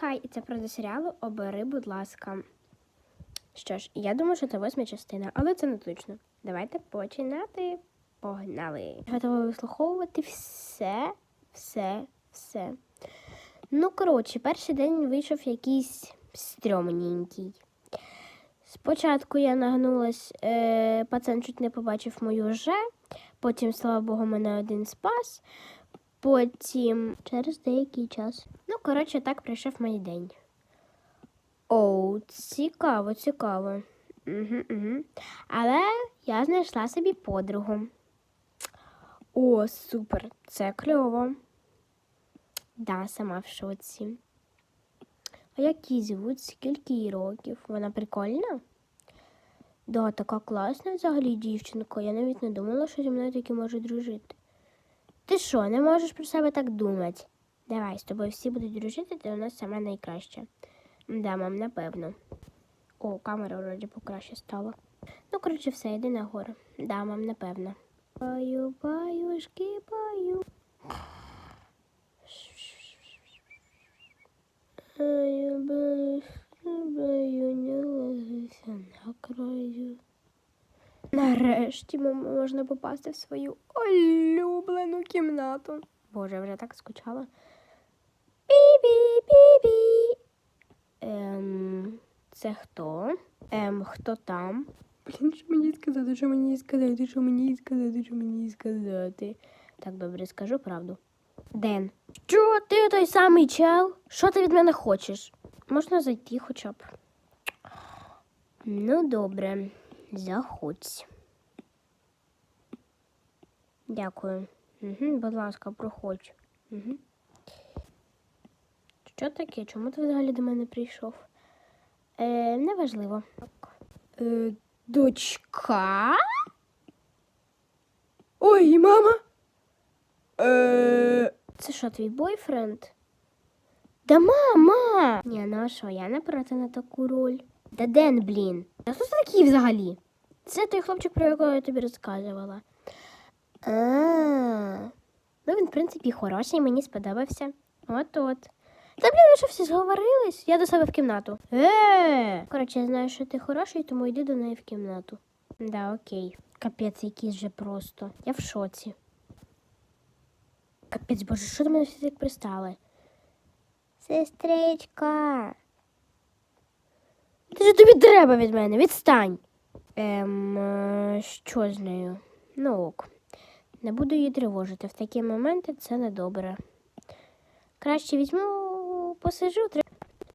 хай, і це правда серіалу Обери, будь ласка. Що ж, я думаю, що це восьма частина, але це не точно. Давайте починати. Погнали. Готова вислуховувати все, все, все. Ну, коротше, перший день вийшов якийсь стрьомненький. Спочатку я нагнулась, е, пацан чуть не побачив мою же, потім, слава Богу, мене один спас, потім через деякий час. Коротше, так пройшов мій день. Оу, цікаво, цікаво. Угу, угу. Але я знайшла собі подругу. О, супер, це кльово. Да, сама в шоці. А як її звуть, скільки їй років? Вона прикольна? Да, така класна взагалі дівчинка. Я навіть не думала, що зі мною такі можуть дружити. Ти що, не можеш про себе так думати? Давай, з тобою всі будуть дружити, ти у нас сама найкраща. Да, мам, напевно. О, камера вроді покраще стала. Ну, коротше, все, йди нагору. Да, мам, напевно. Баю, баюшки, баю. Баю, баюшки, баю, не ложися на краю. Нарешті можна попасти в свою улюблену кімнату. Боже, вже так скучала. Бі-бі-бі-бі. Ем, це хто? Ем, хто там? Блін, що мені сказати, що мені сказати, що мені сказати, що мені сказати. Так, добре, скажу правду. Ден. Що, ти той самий чел? Що ти від мене хочеш? Можна зайти хоча б. Ну, добре, заходь. Дякую. Угу, будь ласка, проходь. Угу. Що таке? Чому ти взагалі до мене прийшов? Е, неважливо. Е, дочка? Ой, мама. Е... Це що, твій бойфренд? Да мама! Ні, ну а що, я не проти на таку роль. Да Ден, блін. А хто це такий взагалі? Це той хлопчик, про якого я тобі розказувала. А, ну він, в принципі, хороший, мені сподобався. От-от. Та блін, ви що всі зговорились? Я до себе в кімнату. Е. Коротше, я знаю, що ти хороший, тому йди до неї в кімнату. Да, окей. Капець, якийсь же просто. Я в шоці. Капець, боже, що до мене всі так пристали? Сестричка. Ти ж тобі треба від мене, відстань. Ем, е, що з нею? Ну ок. Не буду її тривожити. В такі моменти це недобре. Краще візьму, Vocês já